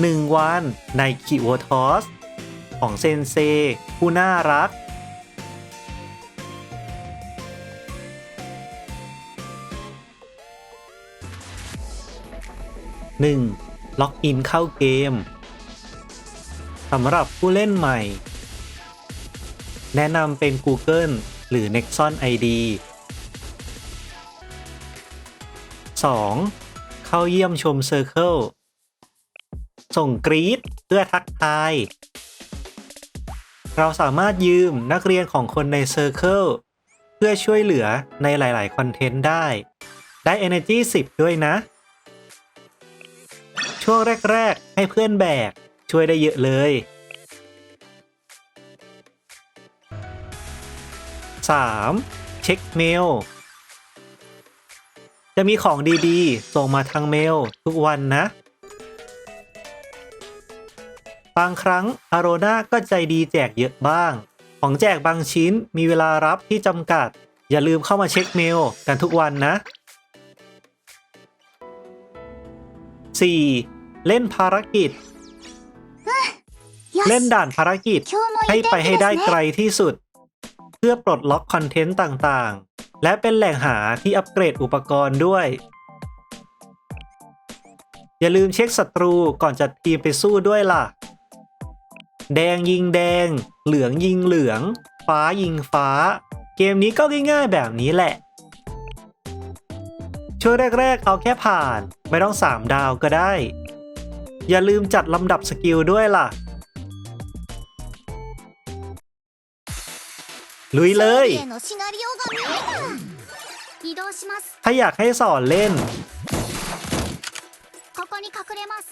1 วันในคิโอทอสของเซนเซผู้น่ารัก 1. ล็อกอินเข้าเกมสำหรับผู้เล่นใหม่ แนะนำเป็น Google หรือ Nexon ID 2. เข้าเยี่ยมชม Circle ส่งกรีดเพื่อทักทาย เราสามารถยืมนักเรียนของคนใน Circle เพื่อช่วยเหลือในหลาย ๆ คอนเทนต์ได้ ได้ Energy 10 ด้วยนะ ช่วงแรก ๆ ให้เพื่อนแบก ช่วยได้เยอะเลย 3. เช็คเมล จะมีของดี ๆ ส่งมาทางเมลทุกวันนะ บางครั้งอาร o นาก็ใจดีแจกเยอะบ้าง ของแจกบางชิ้นมีเวลารับที่จำกัด อย่าลืมเข้ามาเช็คเมลกันทุกวันนะ 4. เล่นภารกิจ เล่นด่านภารกิจให้ไปให้ได้ไกลที่สุด เพื่อปลดล็อกคอนเทนต์ต่างๆ และเป็นแหล่งหาที่อัปเกรดอุปกรณ์ด้วย อย่าลืมเช็คศัตรูก่อนจัดทีมไปสู้ด้วยล่ะ แดงยิงแดง เหลืองยิงเหลือง ฟ้ายิงฟ้า เกมนี้ก็ง่ายๆแบบนี้แหละ ช่วยแรกๆเอาแค่ผ่านไม่ต้อง 3 ดาวก็ได้ อย่าลืมจัดลำดับสกิลด้วยล่ะ ลุยเลย ถ้าอยากให้สอนเล่น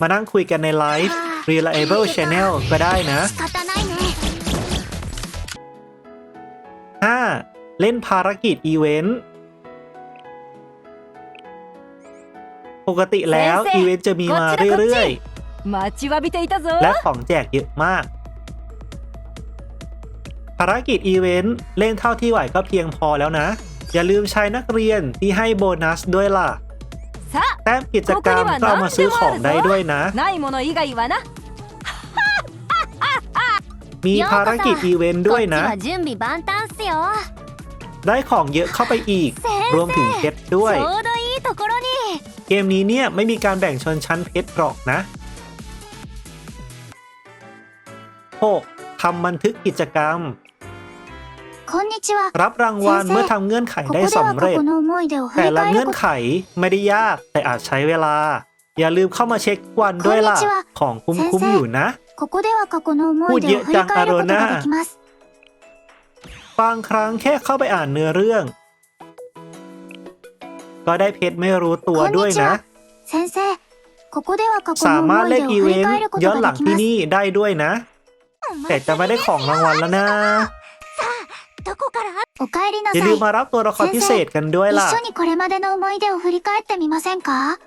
มานั่งคุยกันในไลฟ์ Reliable Channel ก็ได้นะ 5. เล่นภารกิจอีเวนต์ ปกติแล้ว อีเวนต์จะมีมาเรื่อยๆ และของแจกเยอะมาก ภารกิจอีเวนต์ เล่นเท่าที่ไหวก็เพียงพอแล้วนะ อย่าลืมใช้นักเรียนที่ให้โบนัสด้วยล่ะ แต้มกิจกรรมก็เอามาซื้อของได้ด้วยนะ มีภารกิจอีเวนต์ด้วยนะ ได้ของเยอะเข้าไปอีก รวมถึงเพชรด้วย เกมนี้เนี่ยไม่มีการแบ่งชนชั้นเพชรหรอกนะ 6. ทำบันทึกกิจกรรม รับรางวัลเมื่อทำเงื่อนไขได้สำเร็จ แต่ละเงื่อนไขไม่ได้ยากแต่อาจใช้เวลา อย่าลืมเข้ามาเช็ควันด้วยล่ะ ของคุ้มคุ้มอยู่นะ พูดเยอะจังอารนาบางครั้งแค่เข้าไปอ่านเนื้อเรื่อง ก็ได้เพชรไม่รู้ตัวด้วยนะ สามารถเล่นอีเวนต์ย้อนหลังที่นี่ได้ด้วยนะ แต่จะไม่ได้ของรางวัลแล้วนะ おかえりな อย่า さい ลืมมารับตัวละครพิเศษกันด้วยล่ะ 一緒にこれまでの思い出を振り返ってみませんか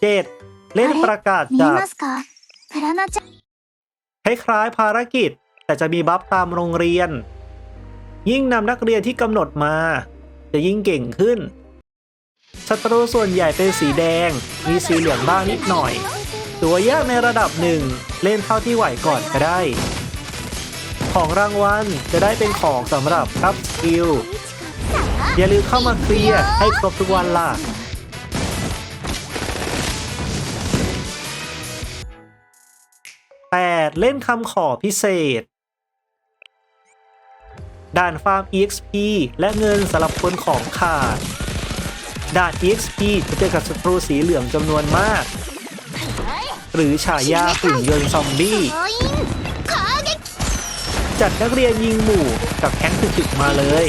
7. เล่นประกาศ 見え จับ ますかプラナちゃん คล้ายๆภารกิจ แต่จะมีบัฟตามโรงเรียน ยิ่งนำนักเรียนที่กำหนดมา จะยิ่งเก่งขึ้นศัตรูส่วนใหญ่เป็นสีแดง มีสีเหลืองบ้างนิดหน่อย ตัวยากในระดับหนึ่ง เล่นเท่าที่ไหวก่อนก็ได้ ของรางวัลจะได้เป็นของสำหรับครับคิว อย่าลืมเข้ามาเคลียร์ให้ครบทุกวันล่ะแปดเล่นคำขอพิเศษ ด่านฟาร์ม exp และเงินสำหรับคนของขาด ด่าน exp จะเจอกับศัตรูสีเหลืองจำนวนมาก หรือฉายาหุ่นยนต์ซอมบี้ จัดนักเรียนยิงหมู่กับแก๊งศึกๆมาเลย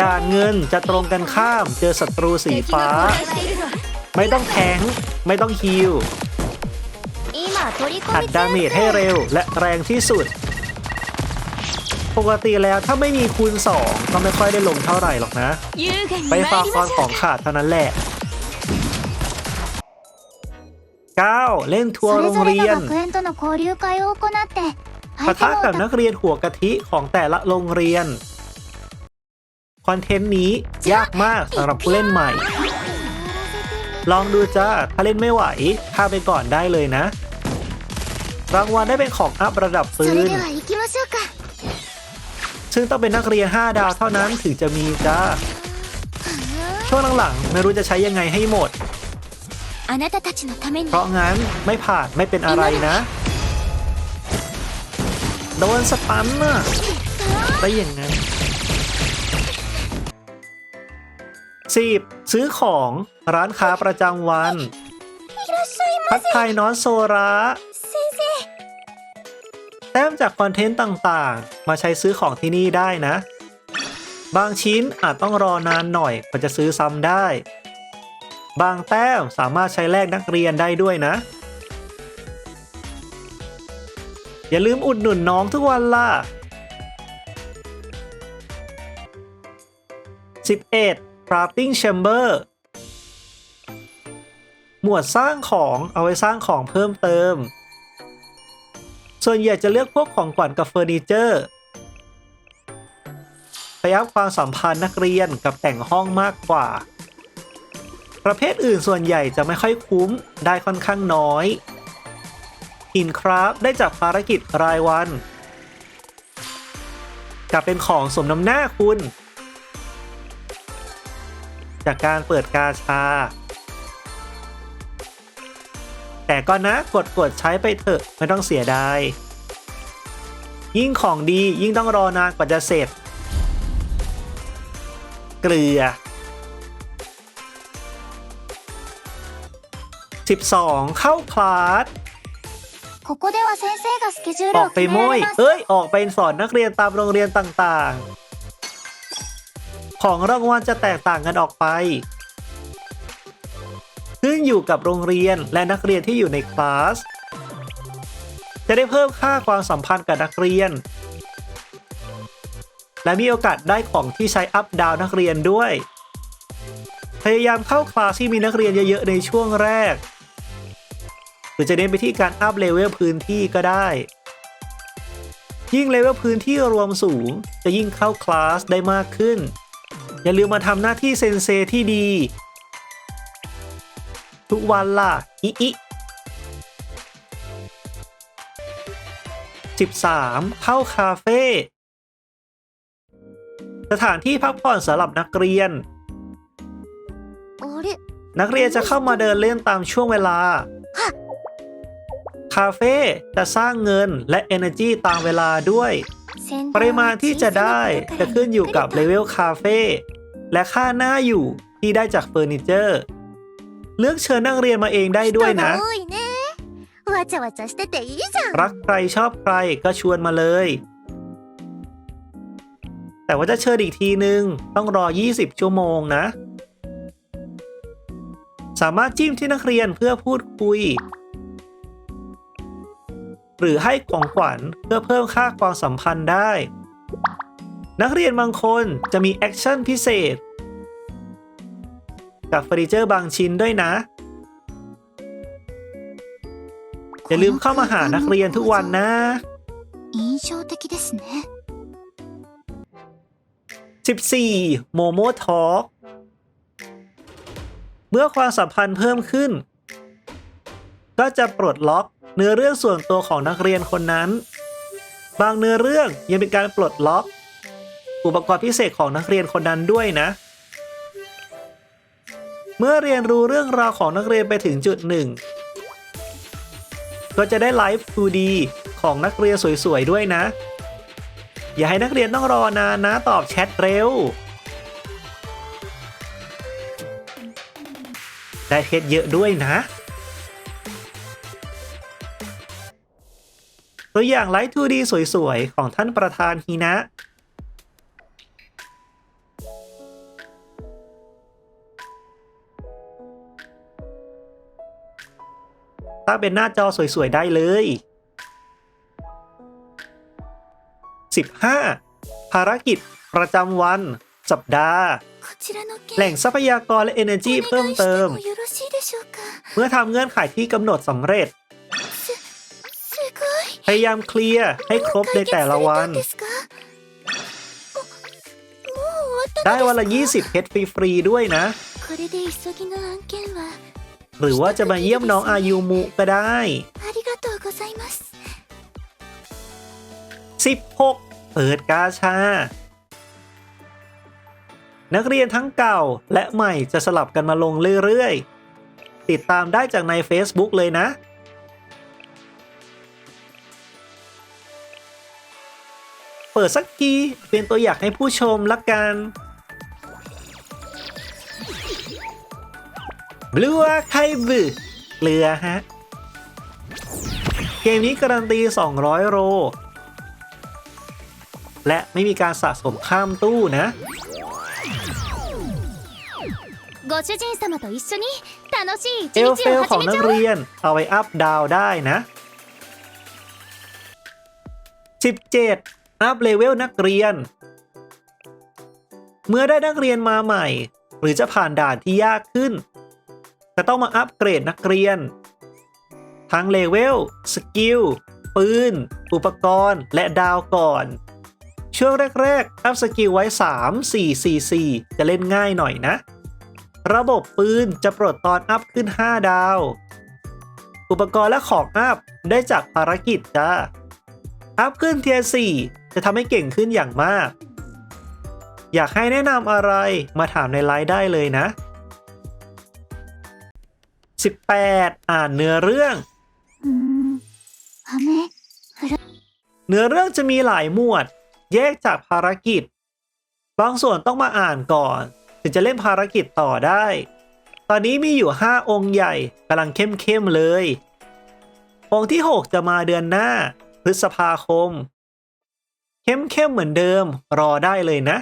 ด่านเงินจะตรงกันข้ามเจอศัตรูสีฟ้า ไม่ต้องแทงไม่ต้องฮิลอัดดาเมจให้เร็วและแรงที่สุด ปกติแล้วถ้าไม่มีคูณ 2 ก็ไม่ค่อยได้ลงเท่าไหร่หรอกนะ ไปฟาคอนของขาดเท่านั้นแหละ 9 เล่นทัวร์โรงเรียนปะทะกับนักเรียนหัวกะทิของแต่ละโรงเรียน คอนเทนต์นี้ยากมากสำหรับผู้เล่นใหม่ ลองดูจ้า ถ้าเล่นไม่ไหวข้าไปก่อนได้เลยนะ รางวัลได้เป็นของอัพระดับซื้นซึ่งต้องเป็นนักเรียน 5 ดาวเท่านั้นถึงจะมีจ้า ช่วงหลังๆไม่รู้จะใช้ยังไงให้หมด あなたたちのために เพราะงั้นไม่ผ่านไม่เป็นอะไรนะ โดนสตันน่ะได้อย่างนั้นสิบซื้อของร้านค้าประจำวัน いらっしゃい ทักทายน้อนโซระ 先生 แต้มจากคอนเทนต์ต่างๆ มาใช้ซื้อของที่นี่ได้นะ บางชิ้นอาจต้องรอนานหน่อยกว่าจะซื้อซ้ำได้ บางแต้มสามารถใช้แลกนักเรียนได้ด้วยนะ อย่าลืมอุดหนุนน้องทุกวันล่ะ 11 Crafting Chamber หมวดสร้างของเอาไว้สร้างของเพิ่มเติม ส่วนใหญ่จะเลือกพวกของขวัญกับเฟอร์นิเจอร์ไปอัพความสัมพันธ์นักเรียนกับแต่งห้องมากกว่า ประเภทอื่นส่วนใหญ่จะไม่ค่อยคุ้มได้ค่อนข้างน้อยหินคราฟได้จากภารกิจรายวันกลับเป็นของสมน้ำหน้าคุณ จากการเปิดกาชา แต่ก็นะกดกดใช้ไปเถอะไม่ต้องเสียดาย ยิ่งของดียิ่งต้องรอนานกว่าจะเสร็จ เกลือ 12 เข้าคลาส ここでは先生がスケジュー อ ル อ を กไป 決め โม้ ら ย れます เอ้ย ออกไปสอนนักเรียนตามโรงเรียนต่างๆ ของรางวัลจะแตกต่างกันออกไป ขึ้นอยู่กับโรงเรียนและนักเรียนที่อยู่ในคลาส จะได้เพิ่มค่าความสัมพันธ์กับนักเรียน และมีโอกาสได้ของที่ใช้อัพดาวนักเรียนด้วย พยายามเข้าคลาสที่มีนักเรียนเยอะๆในช่วงแรก หรือจะเน้นไปที่การอัพเลเวลพื้นที่ก็ได้ ยิ่งเลเวลพื้นที่รวมสูง จะยิ่งเข้าคลาสได้มากขึ้น อย่าลืมมาทำหน้าที่เซนเซที่ดี ทุกวันล่ะ อิอิ13 เข้าคาเฟ่สถานที่พักผ่อนสำหรับนักเรียนあれนักเรียนจะเข้ามาเดินเล่นตามช่วงเวลา คาเฟ่จะสร้างเงินและ Energy ตามเวลาด้วย ปริมาณที่จะได้จะขึ้นอยู่กับเลเวลคาเฟ่และค่าหน้าอยู่ที่ได้จากเฟอร์นิเจอร์ เลือกเชิญนักเรียนมาเองได้ด้วยนะ รักใครชอบใครก็ชวนมาเลย แต่ว่าจะเชิญอีกทีนึง ต้องรอ 20 ชั่วโมงนะ สามารถจิ้มที่นักเรียนเพื่อพูดคุย หรือให้ของขวัญเพื่อเพิ่มค่าความสัมพันธ์ได้ นักเรียนบางคนจะมีแอคชั่นพิเศษ กับเฟอร์นิเจอร์บางชิ้นด้วยนะ อย่าลืมเข้ามาหานักเรียนทุกวันนะ14โมโมทอกเมื่อความสัมพันธ์เพิ่มขึ้น ก็จะปลดล็อกเนื้อเรื่องส่วนตัวของนักเรียนคนนั้น บางเนื้อเรื่องยังเป็นการปลดล็อก อุปกรณ์พิเศษของนักเรียนคนนั้นด้วยนะ เมื่อเรียนรู้เรื่องราวของนักเรียนไปถึงจุดหนึ่งก็จะได้ไลฟ์ 2D ของนักเรียนสวยๆด้วยนะ อย่าให้นักเรียนต้องรอนานนะตอบแชทเร็ว ได้เพชรเยอะด้วยนะ ตัวอย่างไลท์ทูดีสวยๆ ของท่านประธานฮีนะ ถ้าเป็นหน้าจอสวยๆ ได้เลย 15. ภารกิจประจำวันสัปดาห์ แหล่งทรัพยากรและ Energy เพิ่มเติม เมื่อทำเงื่อนไขที่กำหนดสำเร็จ พยายามเคลียร์ให้ครบในแต่ละวัน ได้วันละ 20 เพชรฟรีๆด้วยนะ หรือว่าจะมาเยี่ยมน้องอายุมุก็ได้ 16 เปิดกาชา นักเรียนทั้งเก่าและใหม่จะสลับกันมาลงเรื่อยๆ ติดตามได้จากใน Facebook เลยนะ เปิดสักทีเป็นตัวอย่างให้ผู้ชมละกัน บลัาไคบึเกลือฮะ เกมนี้การันตี 200 โร และไม่มีการสะสมข้ามตู้นะเอลเฟลของนักเรียน เอาไปอัพดาวได้นะ 17 อัพเลเวลนักเรียน เมื่อได้นักเรียนมาใหม่ หรือจะผ่านด่านที่ยากขึ้น จะต้องมาอัพเกรดนักเรียน ทั้งเลเวลสกิลปืน อุปกรณ์ และดาวก่อน ช่วงแรก ๆ อัพสกิลไว้ 3 4 4 4 จะเล่นง่ายหน่อยนะ ระบบปืนจะปลดตอนอัพขึ้น 5 ดาว อุปกรณ์และของอัพได้จากภารกิจจ้าอัพขึ้นเทียร์4 จะทำให้เก่งขึ้นอย่างมาก อยากให้แนะนำอะไรมาถามในไลน์ได้เลยนะ 18. อ่านเนื้อเรื่อง เนื้อเรื่องจะมีหลายหมวด แยกจากภารกิจ บางส่วนต้องมาอ่านก่อน ถึงจะเล่นภารกิจต่อได้ ตอนนี้มีอยู่ 5 องค์ใหญ่กำลังเข้มๆเลย องค์ที่ 6 จะมาเดือนหน้า พฤษภาคม เข้มๆเหมือนเดิมรอได้เลยนะ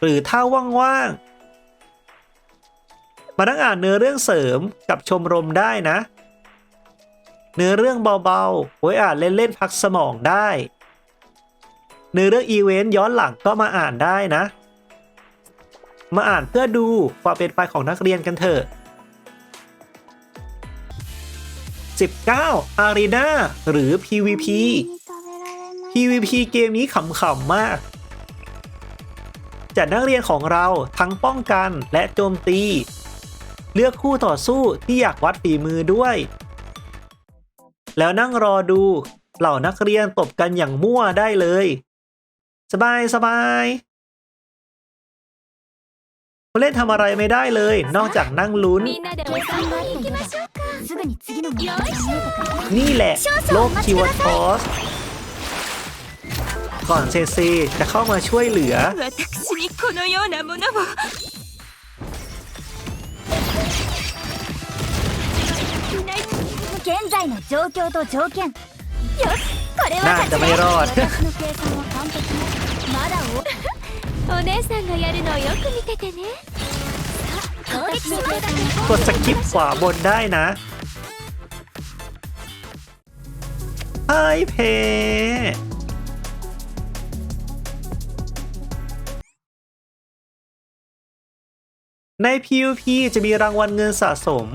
หรือถ้าว่างๆ มานั่งอ่านเนื้อเรื่องเสริมกับชมรมได้นะ เนื้อเรื่องเบาๆ ไว้อ่านเล่นๆพักสมองได้ เนื้อเรื่องอีเวนต์ย้อนหลังก็มาอ่านได้นะ มาอ่านเพื่อดูความเป็นไปของนักเรียนกันเถอะ19ารีนาหรือ PVP PVP เกมนี้ขำๆมาก จัดนักเรียนของเราทั้งป้องกันและโจมตี เลือกคู่ต่อสู้ที่อยากวัดฝีมือด้วย แล้วนั่งรอดูเหล่านักเรียนตบกันอย่างมั่วได้เลย สบายสบายผู้เล่นทำอะไรไม่ได้เลย นอกจากนั่งลุ้น นี่แหละ โลกชีวทอส ก่อนเซเซจะเข้ามาช่วยเหลือ 私にこのようなものを現在の状況と条件よしこれは น่า 勝ち จะไม่รอด 私の計算は完璧ねまだおお姉さんがやるのをよく見ててねさあ攻撃します กดสกิปขวาบนได้นะไพ่เพ ใน PVP จะมีรางวัลเงินสะสม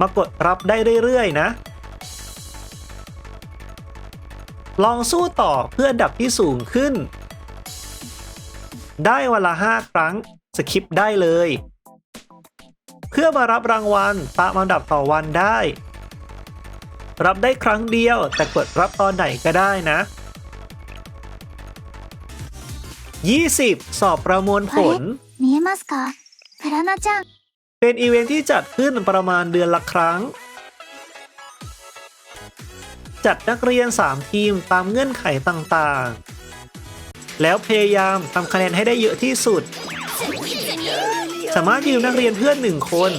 มากดรับได้เรื่อยๆนะ ลองสู้ต่อเพื่ออันดับที่สูงขึ้น ได้วันละ 5 ครั้งสคิปได้เลย เพื่อมารับรางวัลตามอันดับต่อวันได้ รับได้ครั้งเดียวแต่กดรับตอนไหนก็ได้นะ 20 สอบประมวลผล 見えますかプラナちゃん เป็นอีเวนท์ที่จัดขึ้นประมาณเดือนละครั้ง จัดนักเรียน 3 ทีมตามเงื่อนไขต่างๆ แล้วพยายามทำคะแนนให้ได้เยอะที่สุด สามารถยืมนักเรียนเพื่อนหนึ่งคน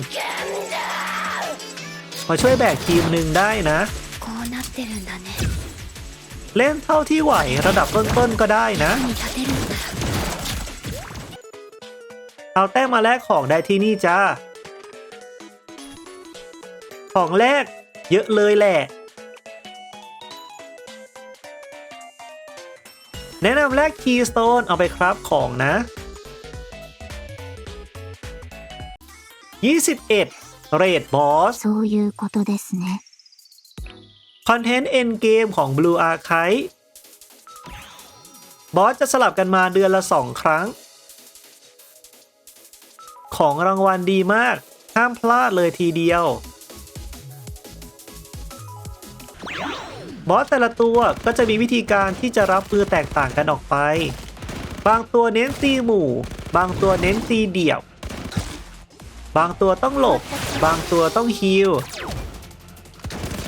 มาช่วยแบกทีมหนึ่งได้นะ こうなってるんだね เล่นเท่าที่ไหวระดับต้นๆก็ได้นะ に立てるんだ เอาแต้มมาแลกของได้ที่นี่จ้า ของแลกเยอะเลยแหละ แนะนำแลกคีย์สโตนเอาไปครับของนะ 21 เรดบอส そういうことですね คอนเทนต์เอ็นเกมของ Blue Archive บอสจะสลับกันมาเดือนละ 2 ครั้ง ของรางวัลดีมาก ห้ามพลาดเลยทีเดียว บอสแต่ละตัวก็จะมีวิธีการที่จะรับมือแตกต่างกันออกไป บางตัวเน้นตีหมู่ บางตัวเน้นตีเดี่ยว บางตัวต้องหลบ บางตัวต้องฮิล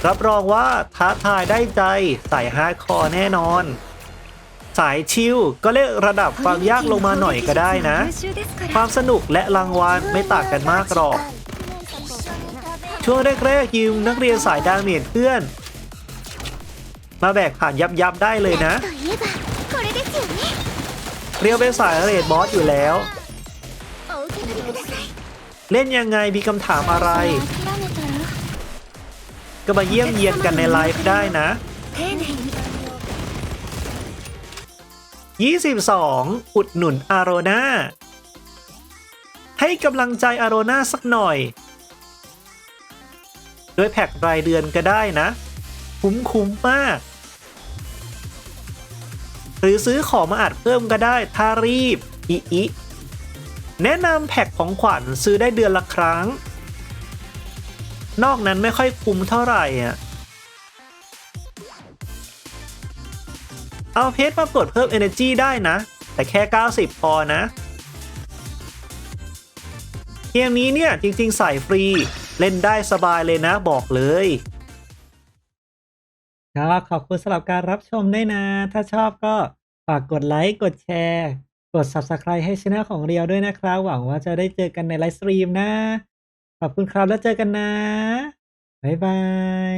รับรองว่าท้าทายได้ใจใสายฮาร์ดคอร์แน่นอน สายชิลก็เล่นระดับความยากลงมาหน่อยก็ได้นะ ความสนุกและรางวัลไม่ต่างกันมากหรอก ช่วงแรกๆยืมนักเรียนสายดาเมจเพื่อน มาแบกผ่านยับยับได้เลยนะ เรียวเป็นสายเรดบอสอยู่แล้ว เล่นยังไงมีคำถามอะไร ก็มาเยี่ยมเยียนกันในไลฟ์ได้นะ 22 อุดหนุนอารนาให้กำลังใจอารนาสักหน่อย ด้วยแพ็กรายเดือนก็ได้นะ คุ้มคุ้มมาก หรือซื้อของมาอัดเพิ่มก็ได้ถ้ารีบอีอีแนะนำแพ็กของขวัญซื้อได้เดือนละครั้ง นอกนั้นไม่ค่อยคุ้มเท่าไหร่อะ เอาเพชรมาปลดเพิ่ม Energy ได้นะ แต่แค่ 90 พอนะ เกมนี้เนี่ย จริง ๆ ใส่ฟรี เล่นได้สบายเลยนะบอกเลยก็ขอบคุณสำหรับการรับชมด้วยนะ ถ้าชอบก็ฝากกดไลค์ กดแชร์ กด Subscribe ให้ช่องของเรียวด้วยนะครับ หวังว่าจะได้เจอกันในไลฟ์สตรีมนะ ขอบคุณครับแล้วเจอกันนะ บ๊ายบาย